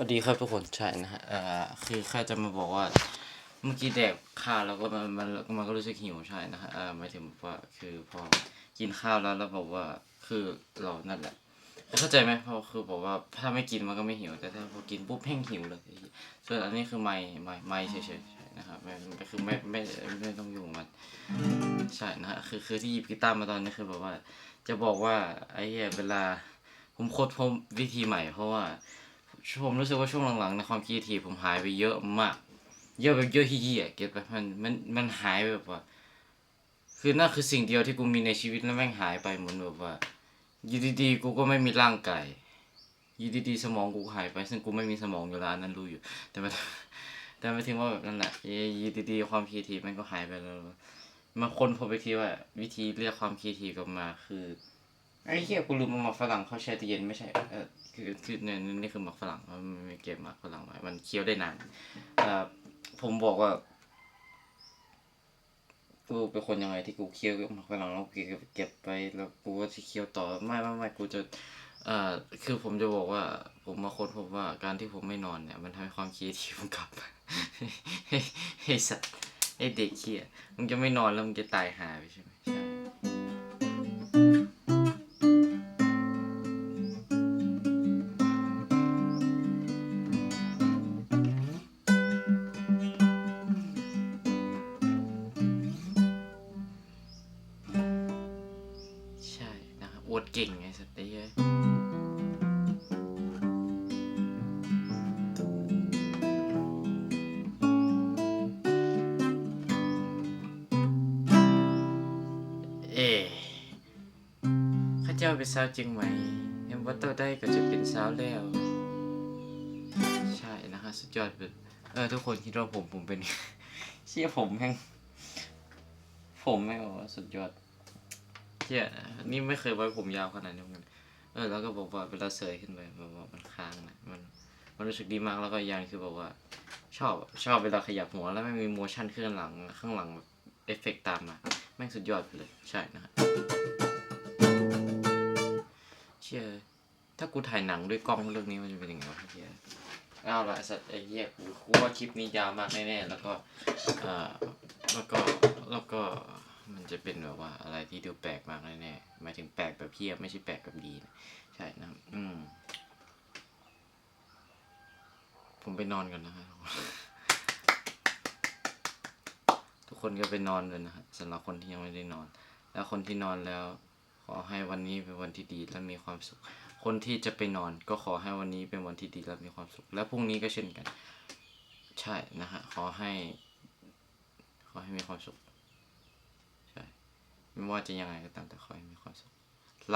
สวัสดีครับทุกคนใช่นะฮะเอ่อคือแค่จะมาบอกว่า เมื่อกี้แดกข้าวแล้วก็มันมันมันก็รู้สึกหิวใช่นะฮะเอ่อหมายถึงว่าคือพอกินข้าวแล้วแล้วบอกว่าคือเรานั่นแหละเข้าใจไหมพราะคือบอกว่าถ้าไม่กินมันก็ไม่หิว แต่ถ้าพอกินปุ๊บแห้งหิวเลยส่วนอันนี้คือไม่ไม่ไม่เฉยๆใช่นะครับไม่คือไม่ไม่ไม่ต้องยุ่งมันใช่นะฮะคือคือที่หยิบกีตาร์มาตอนนี้คือแบบว่า จะบอกว่าไอ้เหี้ยเวลาผมค้นพบวิธีใหม่เพราะว่า ผมรู้สึกว่าช่วงหลังๆในความคิดทีผมหายไปเยอะมาก เยอะแบบเยอะที่เหี้ยเก็ตไปมันมันมันหายไปแบบว่า คือนั่นคือสิ่งเดียวที่กูมีในชีวิตแล้วแม่งหายไปเหมือนแบบว่าอยู่ดีๆกูก็ไม่มีร่างกายอยู่ดีๆสมองกูหายไป ซึ่งกูไม่มีสมองอยู่แล้วนั้นรู้อยู่ แต่มันแต่ไม่ถึงว่าแบบนั่นแหละอยู่ดีๆความคิดทีมันก็หายไปแล้วมาคนพบไปทีว่า วิธีเรียกความคิดทีกลับมาคือ ไอ้เหี้ยกูลืมหมักฝรั่งเข้าแช่ตู้เย็นไม่ใช่เออคือคือเนี่ยนี่คือหมักฝรั่งมันไม่เก็บหมักฝรั่งไว้มันเคี้ยวได้นานเอ่อผมบอกว่ากูเป็นคนยังไงที่กูเคี้ยวหมักฝรั่งแล้วกูเก็บเก็บไปแล้วกูก็จะเคี้ยวต่อไม่ไม่ไม่กูจะเอ่อคือผมจะบอกว่า ผมมาค้นพบว่าการที่ผมไม่นอนเนี่ย มันทำให้ความคิดที่ผมกลับมาเฮ้สัตว์ไอเด็กเคี้ยมึงจะไม่นอนแล้วมึงจะตายหาไปใช่ไหมใช่ นะครับอวดเก่งไงสเตย์เอ้ยเอ๊ะข้าเจ้าเป็นสาวจริงไหมยังว่าตัวได้ก็จะเป็นสาวแล้ว ใช่นะฮะสุดยอดเลยเออ ทุกคนคิดว่าผมผมเป็น เชี่ยผมแม่งผมแม่งบอกว่าสุดยอด เที่ยนี่ไม่เคยไว้ผมยาวขนาดนี้เหมือนกันเออแล้วก็บอกว่าเวลาเสยขึ้นไปแบบว่ามันค้างนะมันมันรู้สึกดีมากแล้วก็ย่างคือบอกว่า ชอบชอบเวลาขยับหัวแล้วไม่มีโมชั่นขึ้นหลังข้างหลังแบบเอฟเฟกตามมาแม่งสุดยอดไปเลยใช่นะฮะเชื่อถ้ากูถ่ายหนังด้วยกล้องเรื่องนี้มันจะเป็นยังไงวะเฮียเอาละสัตว์ไอ้เหี้ยกูกูว่าคลิปนี้ยาวมากแน่ๆแล้วก็เอ่อแล้วก็แล้วก็ มันจะเป็นแบบว่าอะไรที่ดูแปลกมากแน่ๆหมายถึงแปลกแบบเพี้ยไม่ใช่แปลกแบบดีนะใช่นะครับอืม ผมไปนอนกันนะครับทุกคนก็ไปนอนเลยนะฮะสำหรับคนที่ยังไม่ได้นอน แล้วคนที่นอนแล้ว ขอให้วันนี้เป็นวันที่ดีและมีความสุข คนที่จะไปนอนก็ขอให้วันนี้เป็นวันที่ดีและมีความสุข และพรุ่งนี้ก็เช่นกัน ใช่นะฮะขอให้ ขอให้มีความสุข ไม่ว่าจะยังไงก็ตามแต่ขอให้มีความสุข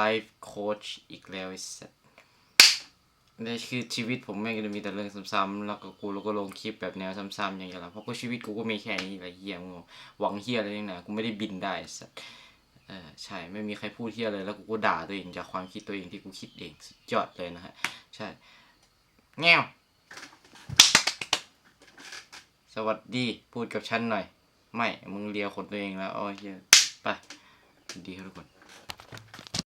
Life Coach อีกแล้วไอ้สัสนี่คือชีวิตผมแม่งจะมีแต่เรื่องซ้ำๆแล้วก็กูแล้วก็ลงคลิปแบบแนวซ้ำๆอย่างเงี้ยแหละเพราะก็ชีวิตกูก็มีแค่นี้แหละเฮียมึงหวังเฮียอะไรนี่นะกูไม่ได้บินได้สัสเออใช่ไม่มีใครพูดเฮียเลยแล้วกูก็ด่าตัวเองจากความคิดตัวเองที่กูคิดเองสุดยอดเลยนะฮะใช่แง่วสวัสดีพูดกับฉันหน่อย ไม่มึงเลียขนตัวเองแล้วอ๋อเฮียไป ดีครับทุกคน